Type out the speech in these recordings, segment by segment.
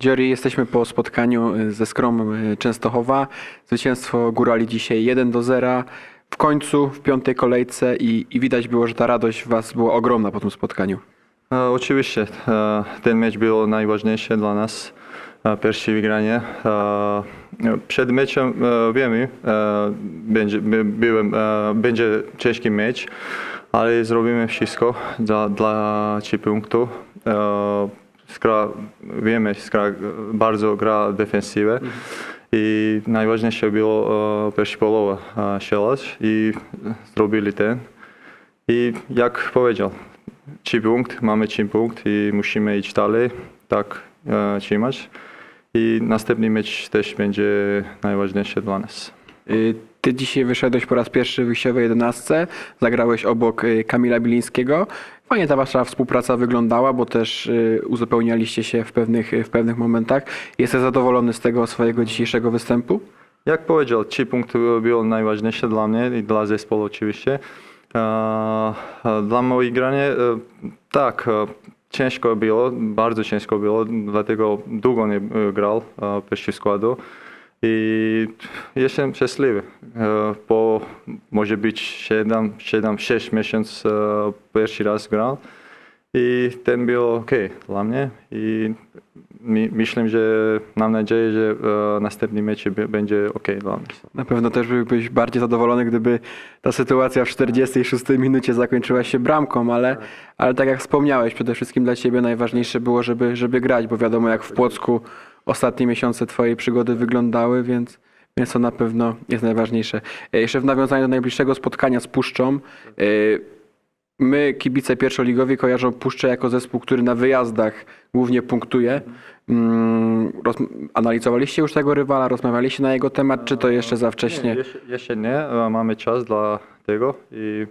Dziori, jesteśmy po spotkaniu y, ze Skromem y, Częstochowa. Zwycięstwo Górali dzisiaj 1 do 0. W końcu, w piątej kolejce i, i widać było, że ta radość w Was była ogromna po tym spotkaniu. E, Oczywiście, e, ten mecz był najważniejszy dla nas. e, Pierwsze wygranie. Przed meczem wiemy, e, będzie, by- byłem, będzie ciężki mecz, ale zrobimy wszystko dla, dla trzy punktów. E, Skra, wiemy, Skra bardzo gra defensywę i najważniejsze było e, pierwsza połowa e, i zrobili ten. I jak powiedział, trzy punkt, mamy trzy punkt i musimy iść dalej, tak e, trzymać. I następny mecz też będzie najważniejszy dla nas. Y, Ty dzisiaj wyszedłeś po raz pierwszy w wyjściowej 11. Zagrałeś obok y, Kamila Bilińskiego. Fajnie ta Wasza współpraca wyglądała, bo też y, uzupełnialiście się w pewnych, w pewnych momentach. Jesteś zadowolony z tego swojego dzisiejszego występu? Jak powiedział, trzy punkty było najważniejsze dla mnie i dla zespołu oczywiście. E, e, Dla mojej grania e, tak, ciężko było, bardzo ciężko było, dlatego długo nie grał w pierwszym składu. I jestem szczęśliwy, e, bo może być 7, 7 6 miesięcy e, pierwszy raz grał. I ten był ok dla mnie i mi, myślę, że mam nadzieję, że e, następny mecz będzie ok dla nas. Na pewno też byłbyś bardziej zadowolony, gdyby ta sytuacja w 46 minucie zakończyła się bramką, ale, ale tak jak wspomniałeś, przede wszystkim dla Ciebie najważniejsze było, żeby, żeby grać, bo wiadomo jak w Płocku ostatnie miesiące Twojej przygody wyglądały, więc, więc to na pewno jest najważniejsze. E, Jeszcze w nawiązaniu do najbliższego spotkania z Puszczą, e, My, kibice pierwszoligowi, kojarzą Puszczę jako zespół, który na wyjazdach głównie punktuje. Mm, Roz, analizowaliście już tego rywala, rozmawialiście na jego temat, czy to jeszcze za wcześnie? Nie, jeszcze, nie, mamy czas dla tego i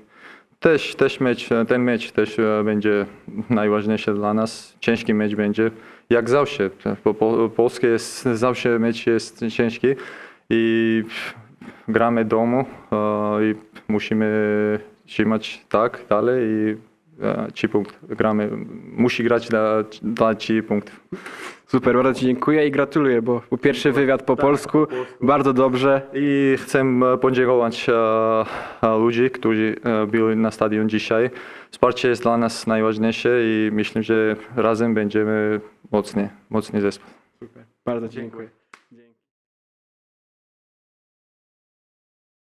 też, też ten mecz też e, będzie najważniejszy dla nas. Ciężki mecz będzie, jak zawsze. Po, po, polskie jest, zawsze mecz jest ciężki i gramy domu e, i musimy trzymać tak dalej i e, trzy punkt gramy. Musi grać dla, dla trzy punktów. Super, bardzo Ci dziękuję i gratuluję, bo, bo pierwszy wywiad po polsku, bardzo dobrze. I chcę e, podziękować e, ludzi, którzy byli na stadion dzisiaj. Wsparcie jest dla nas najważniejsze i myślę, że razem będziemy mocni, mocny zespół. Bardzo dziękuję.